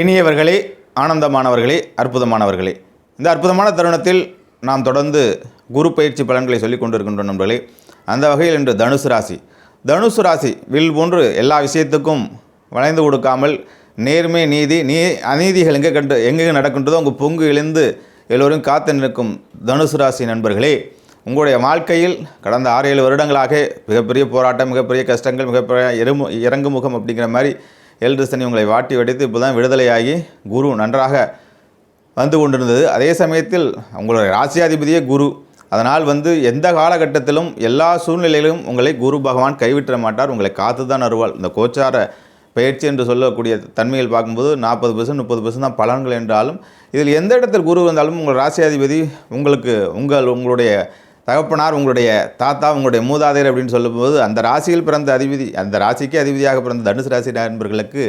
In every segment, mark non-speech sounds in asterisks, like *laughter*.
இனியவர்களே ஆனந்தமானவர்களே அற்புதமானவர்களே. இந்த அற்புதமான தருணத்தில் நாம் தொடர்ந்து குரு பயிற்சி பலன்களை சொல்லிக் கொண்டிருக்கின்றோம் நண்பர்களே. அந்த வகையில் இன்று தனுசு ராசி. தனுசு ராசி வில் போன்று எல்லா விஷயத்துக்கும் வளைந்து கொடுக்காமல் நேர்மை நீதி நீ அநீதிகள் எங்கே கண்டு எங்கே நடக்கின்றதோ உங்கள் பொங்கு எழுந்து எல்லோரும் காத்து நிற்கும் தனுசு ராசி நண்பர்களே. உங்களுடைய வாழ்க்கையில் கடந்த ஆறு ஏழு வருடங்களாக மிகப்பெரிய போராட்டம் மிகப்பெரிய கஷ்டங்கள் மிகப்பெரிய இறமு இறங்குமுகம் அப்படிங்கிற மாதிரி ஏழு சனி உங்களை வாட்டி வடித்து இப்போ தான் விடுதலையாகி குரு நன்றாக வந்து கொண்டிருந்தது. அதே சமயத்தில் உங்களுடைய ராசியாதிபதியே குரு. அதனால் வந்து எந்த காலகட்டத்திலும் எல்லா சூழ்நிலையிலும் உங்களை குரு பகவான் கைவிட்ட மாட்டார். உங்களை காத்து தான் அருவாள். இந்த கோச்சார பயிற்சி என்று சொல்லக்கூடிய தன்மையில் பார்க்கும்போது நாற்பது பர்சன்ட் முப்பது பர்சன்ட் தான் பலன்கள் என்றாலும் இதில் எந்த இடத்தில் குரு வந்தாலும் உங்கள் ராசியாதிபதி உங்களுக்கு உங்கள் உங்களுடைய தகப்பனார் உங்களுடைய தாத்தா உங்களுடைய மூதாதையர் அப்படின்னு சொல்லும்போது அந்த ராசியில் பிறந்த அதிபதி அந்த ராசிக்கே அதிபதியாக பிறந்த தனுசு ராசி நண்பர்களுக்கு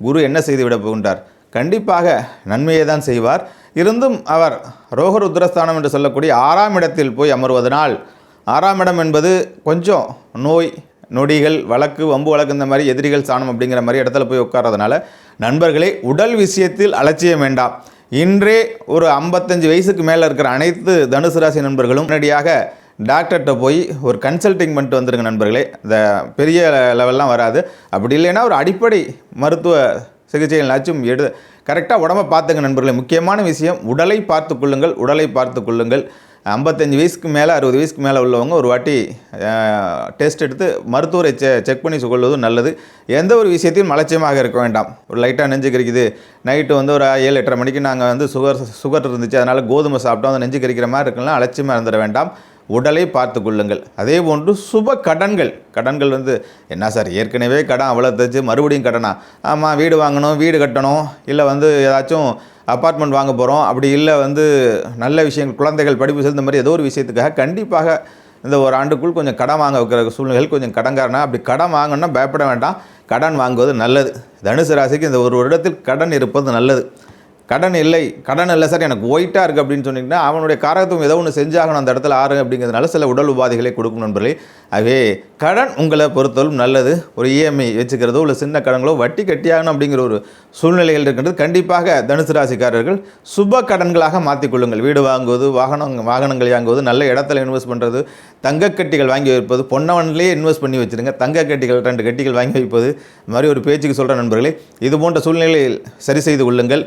குரு என்ன செய்து விட போகின்றார்? கண்டிப்பாக நன்மையை தான் செய்வார். இருந்தும் அவர் ரோகருத்ரஸ்தானம் என்று சொல்லக்கூடிய ஆறாம் இடத்தில் போய் அமர்வதனால் ஆறாம் இடம் என்பது கொஞ்சம் நோய் நொடிகள் வழக்கு வம்பு வழக்கு இந்த மாதிரி எதிரிகள் சாணம் அப்படிங்கிற மாதிரி இடத்துல போய் உட்கார்றதுனால நண்பர்களே உடல் விஷயத்தில் அலட்சியம் வேண்டாம். இன்றே ஒரு ஐம்பத்தஞ்சு வயசுக்கு மேலே இருக்கிற அனைத்து தனுசு ராசி நண்பர்களும் உடனடியாக டாக்டர்கிட்ட போய் ஒரு கன்சல்டிங் பண்ணிட்டு வந்துருங்க நண்பர்களே. இந்த பெரிய லெவல்லாம் வராது. அப்படி இல்லைன்னா ஒரு அடிப்படை மருத்துவ சிகிச்சைகளாச்சும் எடு கரெக்டாக உடம்பை பார்த்துங்க நண்பர்களே. முக்கியமான விஷயம் உடலை பார்த்து கொள்ளுங்கள் உடலை பார்த்து கொள்ளுங்கள். ஐம்பத்தஞ்சு வயசுக்கு மேலே அறுபது வயசுக்கு மேலே உள்ளவங்க ஒரு வாட்டி டெஸ்ட் எடுத்து மருத்துவரை செ செக் பண்ணி கொள்வதும் நல்லது. எந்த ஒரு விஷயத்தையும் அலட்சியமாக இருக்க வேண்டாம். ஒரு லைட்டாக நெஞ்சு கறிக்குது நைட்டு வந்து ஒரு ஏழு எட்டரை மணிக்கு நாங்கள் வந்து சுகர் சுகர் இருந்துச்சு. அதனால் கோதுமை சாப்பிட்டோம். அந்த நெஞ்சு கறிக்கிற மாதிரி இருக்கலாம் அலட்சியமாக இருந்துட வேண்டாம். உடலை பார்த்து கொள்ளுங்கள். அதே போன்று சுப கடன்கள். கடன்கள் வந்து என்ன சார் ஏற்கனவே கடன் அவ்வளோ தச்சு மறுபடியும் கடனா? ஆமாம் வீடு வாங்கணும் வீடு கட்டணும். இல்லை வந்து ஏதாச்சும் அப்பார்ட்மெண்ட் வாங்க போகிறோம் அப்படி இல்லை வந்து நல்ல விஷயங்கள் குழந்தைகள் படிப்பு சேர்ந்த மாதிரி ஏதோ ஒரு விஷயத்துக்காக கண்டிப்பாக இந்த ஒரு ஆண்டுக்குள் கொஞ்சம் கடன் வாங்க வைக்கிற சூழ்நிலைகள் கொஞ்சம் கடன்காரனா அப்படி கடன் வாங்கணும்னா பயப்பட வேண்டாம். கடன் வாங்குவது நல்லது. தனுசு ராசிக்கு இந்த ஒரு வருடத்தில் கடன் இருப்பது நல்லது. கடன் இல்லை கடன் இல்லை சார் எனக்கு ஒயிட்டாக இருக்குது அப்படின்னு சொன்னீங்கன்னா அவனுடைய காரகத்துவம் ஏதோ ஒன்று செஞ்சாகணும் அந்த இடத்துல ஆறு அப்படிங்கிறதுனால சில உடல் உபாதைகளை கொடுக்கும் நண்பர்களே. ஆகவே கடன் உங்களை பொறுத்தவரை நல்லது. ஒரு இஎம்ஐ வச்சுக்கிறதோ இல்லை சின்ன கடன்களோ வட்டி கட்டியாகணும் அப்படிங்கிற ஒரு சூழ்நிலைகள் இருக்கின்றது கண்டிப்பாக தனுசு ராசிக்காரர்கள் சுப கடன்களாக மாற்றிக்கொள்ளுங்கள் வீடு வாங்குவது வாகனம் வாகனங்கள் வாங்குவது நல்ல இடத்துல இன்வெஸ்ட் பண்ணுறது தங்கக்கட்டிகள் வாங்கி வைப்பது பொன்னவன்லேயே இன்வெஸ்ட் பண்ணி வச்சுருங்க. தங்க கட்டிகள் ரெண்டு கட்டிகள் வாங்கி வைப்பது இந்த மாதிரி ஒரு பேச்சுக்கு சொல்கிற நண்பர்களே. இது போன்ற சூழ்நிலையில் சரி செய்து கொள்ளுங்கள்.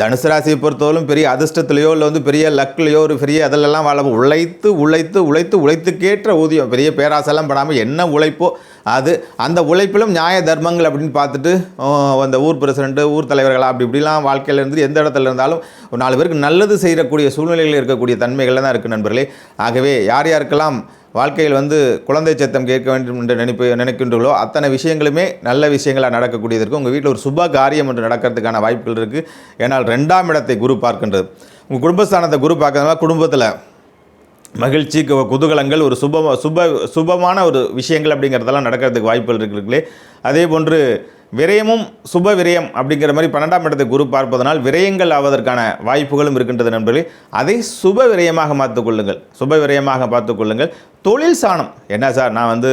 தனுசு ராசியை பொறுத்தவரைக்கும் பெரிய அதிர்ஷ்டத்துலையோ இல்லை வந்து பெரிய லக்லையோ ஒரு பெரிய அதிலெல்லாம் வாழ உழைத்து உழைத்து உழைத்து உழைத்துக்கேற்ற ஊதியம். பெரிய பேராசெல்லாம் படாமல் என்ன உழைப்போ அது அந்த உழைப்பிலும் நியாய தர்மங்கள் அப்படின்னு பார்த்துட்டு அந்த ஊர் பிரசிடண்ட்டு ஊர் தலைவர்களாக அப்படி இப்படிலாம் வாழ்க்கையில் இருந்து எந்த இடத்துல இருந்தாலும் ஒரு நாலு பேருக்கு நல்லது செய்யக்கூடிய சூழ்நிலையில் இருக்கக்கூடிய தன்மைகள் தான் இருக்குது நண்பர்களே. ஆகவே யார் யாருக்கெல்லாம் வாழ்க்கையில் வந்து குழந்தை சத்தம் கேட்க வேண்டும் என்று நினைப்பு நினைக்கின்றீர்களோ அத்தனை விஷயங்களுமே நல்ல விஷயங்களாக நடக்கக்கூடியது இருக்குது உங்கள் வீட்டில் ஒரு சுப காரியம் என்று நடக்கிறதுக்கான வாய்ப்புகள் இருக்குது ஏன்னால் ரெண்டாம் இடத்தை குரு பார்க்கின்றது. உங்கள் குடும்பஸ்தானத்தை குரு பார்க்கறதுனால குடும்பத்தில் மகிழ்ச்சி குதூகலங்கள் ஒரு சுப சுப சுபமான ஒரு விஷயங்கள் அப்படிங்கிறதெல்லாம் நடக்கிறதுக்கு வாய்ப்புகள் இருக்குங்களே அதே போன்று விரயமும் சுப விரயம் அப்படிங்கிற மாதிரி பன்னெண்டாம் இடத்தை குரு பார்ப்பதனால் விரயங்கள் ஆவதற்கான வாய்ப்புகளும் இருக்கின்றது நண்பர்களே. அதை சுப விரயமாக பார்த்துக்கொள்ளுங்கள் சுப விரயமாக பார்த்துக்கொள்ளுங்கள் தொழில் சாணம். என்ன சார் நான் வந்து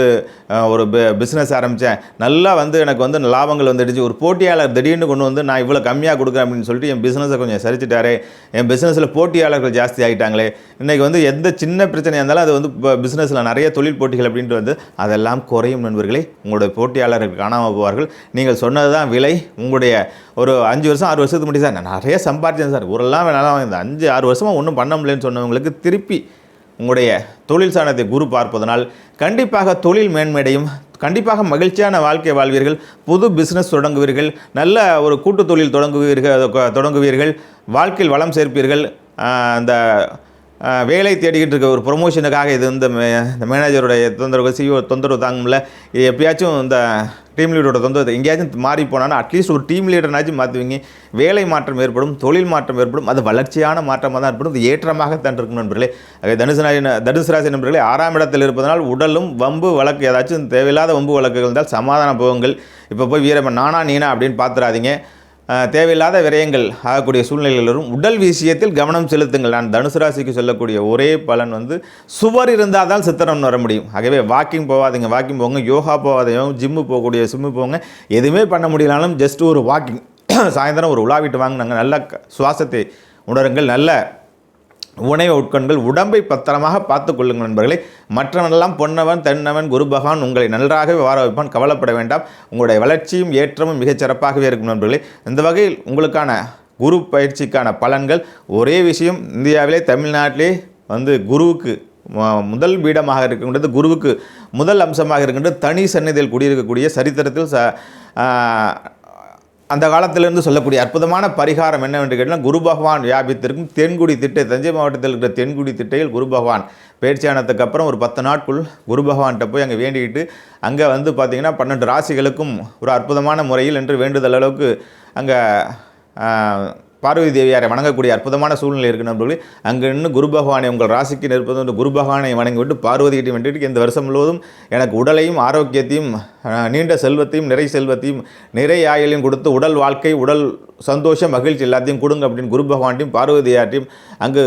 ஒரு பிஸ்னஸ் ஆரம்பித்தேன் நல்லா வந்து எனக்கு வந்து லாபங்கள் வந்துடுச்சு. ஒரு போட்டியாளர் திடீர்னு கொண்டு வந்து நான் இவ்வளோ கம்மியாக கொடுக்குறேன் அப்படின்னு சொல்லிட்டு என் பிஸ்னஸை கொஞ்சம் சரிச்சிட்டாரே. என் பிஸ்னஸில் போட்டியாளர்கள் ஜாஸ்தி ஆகிட்டாங்களே இன்றைக்கி வந்து எந்த சின்ன பிரச்சனையாக இருந்தாலும் அது வந்து பிஸ்னஸில் நிறைய தொழில் போட்டிகள் அப்படின்ட்டு வந்து அதெல்லாம் குறையும் நண்பர்களே. உங்களுடைய போட்டியாளர்கள் காணாமல் போவார்கள். நீங்கள் சொன்னது தான் விலை. உங்களுடைய ஒரு அஞ்சு வருஷம் ஆறு வருஷத்துக்கு முன்னாடி சார் நான் நிறைய சம்பாதிச்சேன் சார். ஊரெல்லாம் வேணாலும் இந்த அஞ்சு ஆறு வருஷமாக ஒன்றும் பண்ண முடியலன்னு சொன்னவங்களுக்கு திருப்பி உங்களுடைய தொழில் சாணத்தை குரு பார்ப்பதனால் கண்டிப்பாக தொழில் மேன்மையடையும் கண்டிப்பாக மகிழ்ச்சியான வாழ்க்கை வாழ்வீர்கள் புது பிஸ்னஸ் தொடங்குவீர்கள் நல்ல ஒரு கூட்டு தொழில் தொடங்குவீர்கள் தொடங்குவீர்கள் வாழ்க்கையில் வளம் சேர்ப்பீர்கள். அந்த வேலை தேடிக்கிட்டு இருக்க ஒரு ப்ரொமோஷனுக்காக இது இந்த மே- இந்த மேனேஜருடைய தொந்தரவு சிஓ தொந்தரவு தாங்கும்ல. இது எப்பயாச்சும் இந்த டீம் லீடரோட தொந்தரவு எங்கேயாச்சும் மாறி போனாலும் அட்லீஸ்ட் ஒரு டீம் லீடர்னாச்சும் மாற்றுவீங்க வேலை மாற்றம் ஏற்படும் தொழில் மாற்றம் ஏற்படும் அது வளர்ச்சியான மாற்றமாக தான் ஏற்படும். இது ஏற்றமாகத்தான் இருக்கும் நண்பர்களே. ஆகவே தனுசு தனுசு ராசி நண்பர்களே ஆறாம் இடத்தில் இருப்பதனால் உடலும் வம்பு வழக்கு ஏதாச்சும் தேவையில்லாத வம்பு வழக்குகள் இருந்தால் சமாதான போகுங்கள். இப்போ போய் வீரமன் நானா நீனா அப்படின்னு பார்த்துறாதீங்க தேவையில்லாத விரயங்கள் ஆகக்கூடிய சூழ்நிலைகள் வரும் உடல் விஷயத்தில் கவனம் செலுத்துங்கள். நான் தனுசு ராசிக்கு சொல்லக்கூடிய ஒரே பலன் வந்து சுவர் இருந்தால் தான் சித்திரம் வர முடியும். ஆகவே வாக்கிங் போகாதீங்க. வாக்கிங் போங்க. யோகா போகாதீங்க. ஜிம்மு போகக்கூடிய ஜிம்மு போங்க. எதுவுமே பண்ண முடியலனாலும் ஜஸ்ட் ஒரு வாக்கிங் *clears throat* சாயந்தரம் ஒரு உலாவிட்டு வாங்கினாங்க. நல்ல க- சுவாசத்தை உணருங்கள். நல்ல உணவை உட்கொண்கள் உடம்பை பத்திரமாக பார்த்து கொள்ளுங்கள் நண்பர்களே. மற்றவனெல்லாம் பொன்னவன் தென்னவன் குரு பகவான் உங்களை நன்றாகவே வார வைப்பான். கவலைப்பட வேண்டாம். உங்களுடைய வளர்ச்சியும் ஏற்றமும் மிகச் சிறப்பாகவே இருக்கும் நண்பர்களே. இந்த வகையில் உங்களுக்கான குரு பயிற்சிக்கான பலன்கள் ஒரே விஷயம். இந்தியாவிலே தமிழ்நாட்டிலே வந்து குருவுக்கு முதல் பீடமாக இருக்கின்றது. குருவுக்கு முதல் அம்சமாக இருக்கின்றது தனி சந்நிதியில் குடியிருக்கக்கூடிய சரித்திரத்தில் ச அந்த காலத்திலிருந்து சொல்லக்கூடிய அற்புதமான பரிகாரம் என்னவென்று கேட்டால் குரு பகவான் வியாபித்திருக்கும் தென்குடி திட்டை தஞ்சை மாவட்டத்தில் இருக்கிற தென்குடி திட்டையில் குரு பகவான் பயிற்சியானதுக்கு அப்புறம் ஒரு பத்து நாட்குள் குரு பகவான்கிட்ட போய் அங்கே வேண்டிக்கிட்டு அங்கே வந்து பார்த்திங்கன்னா பன்னெண்டு ராசிகளுக்கும் ஒரு அற்புதமான முறையில் என்று வேண்டுதல் அளவுக்கு அங்கே பார்வதி தேவியாரை வணங்கக்கூடிய அற்புதமான சூழ்நிலை இருக்கு நண்பர்களே. அங்கே நின்று குரு பகவானை உங்கள் ராசிக்கு நிற்பது வந்து குரு பகவானை வணங்கி விட்டு பார்வதியிட்டு வேண்டிட்டு இந்த வருஷம் முழுவதும் எனக்கு உடலையும் ஆரோக்கியத்தையும் நீண்ட செல்வத்தையும் நிறை செல்வத்தையும் நிறை ஆயுளையும் கொடுத்து உடல் வாழ்க்கை உடல் சந்தோஷம் மகிழ்ச்சி எல்லாத்தையும் கொடுங்க அப்படின்னு குரு பகவான்ட்டையும் பார்வதியார்ட்டையும் அங்கு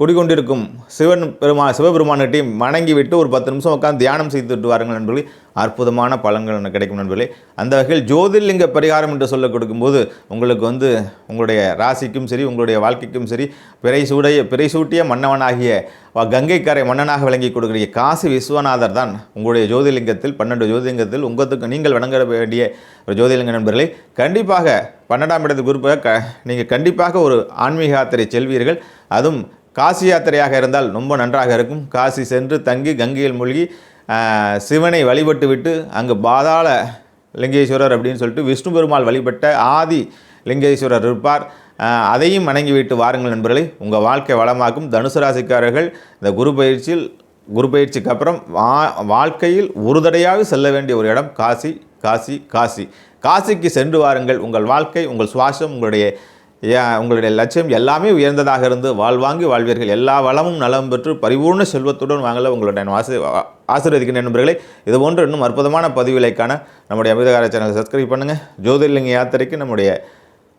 குடிகொண்டிருக்கும் சிவன் பெருமா சிவபெருமானிட்டையும் வணங்கி விட்டு ஒரு பத்து நிமிஷம் உட்காந்து தியானம் செய்துட்டு வாருங்கள் நண்பர்களே. அற்புதமான பலன்கள் எனக்கு கிடைக்கும் நண்பர்களே. அந்த வகையில் ஜோதிர்லிங்க பரிகாரம் என்று சொல்ல கொடுக்கும்போது உங்களுக்கு வந்து உங்களுடைய ராசிக்கும் சரி உங்களுடைய வாழ்க்கைக்கும் சரி பிறை சூடைய பிறை சூட்டிய மன்னவனாகிய வ- கங்கைக்கரை மன்னனாக விளங்கி கொடுக்கிற காசி விஸ்வநாதர் தான் உங்களுடைய ஜோதிர்லிங்கத்தில் பன்னெண்டு ஜோதிலிங்கத்தில் உங்களுக்கு நீங்கள் வணங்க வேண்டிய ஒரு ஜோதிலிங்க நண்பர்களே. கண்டிப்பாக பன்னெண்டாம் இடத்து குறிப்பாக க நீங்கள் கண்டிப்பாக ஒரு ஆன்மீக யாத்திரை செல்வீர்கள். அதுவும் காசி யாத்திரையாக இருந்தால் ரொம்ப நன்றாக இருக்கும். காசி சென்று தங்கி கங்கையில் மூழ்கி சிவனை வழிபட்டு விட்டு அங்கு பாதாள லிங்கேஸ்வரர் அப்படின்னு சொல்லிட்டு விஷ்ணு பெருமாள் வழிபட்ட ஆதி லிங்கேஸ்வரர் இருப்பார். அதையும் வணங்கிவிட்டு வாருங்கள் நண்பர்களே. உங்கள் வாழ்க்கை வளமாக்கும் தனுசு ராசிக்காரர்கள் இந்த குரு பயிற்சியில் குரு பயிற்சிக்கு அப்புறம் வா வாழ்க்கையில் ஒரு தடையாக செல்ல வேண்டிய ஒரு இடம் காசி காசி காசி. காசிக்கு சென்று வாருங்கள். உங்கள் வாழ்க்கை உங்கள் சுவாசம் உங்களுடைய உங்களுடைய லட்சியம் எல்லாமே உயர்ந்ததாக இருந்து வாழ்வாங்கி வாழ்வீர்கள். எல்லா வளமும் நலம் பெற்று பரிபூர்ண செல்வத்துடன் வாங்கல உங்களுடைய நான் ஆசி ஆசீர்வதிக்கின்ற நண்பர்களே இது போன்ற இன்னும் அற்புதமான பதிவுகளைக்கான நம்முடைய அமிர்தகார சேனலை சப்ஸ்கிரைப் பண்ணுங்கள் ஜோதிர்லிங்க யாத்திரைக்கு நம்முடைய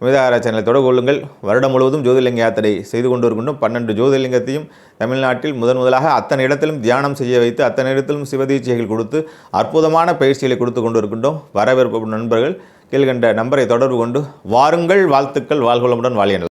அமிதகார சேனலை தொடர்பு கொள்ளுங்கள். வருடம் முழுவதும் ஜோதிர்லிங்க யாத்திரை செய்து கொண்டு வருகின்றோம் பன்னெண்டு ஜோதிர்லிங்கத்தையும் தமிழ்நாட்டில் முதன் முதலாக அத்தனை இடத்திலும் தியானம் செய்ய வைத்து அத்தனை இடத்திலும் சிவதீட்சைகள் கொடுத்து அற்புதமான பயிற்சிகளை கொடுத்து கொண்டு இருக்கின்றோம் வரவேற்பு நண்பர்கள் கீழ்கண்ட நம்பரை தொடர்பு கொண்டு வாருங்கள் வாழ்த்துக்கள் வாழ்வளமுடன் வாழியன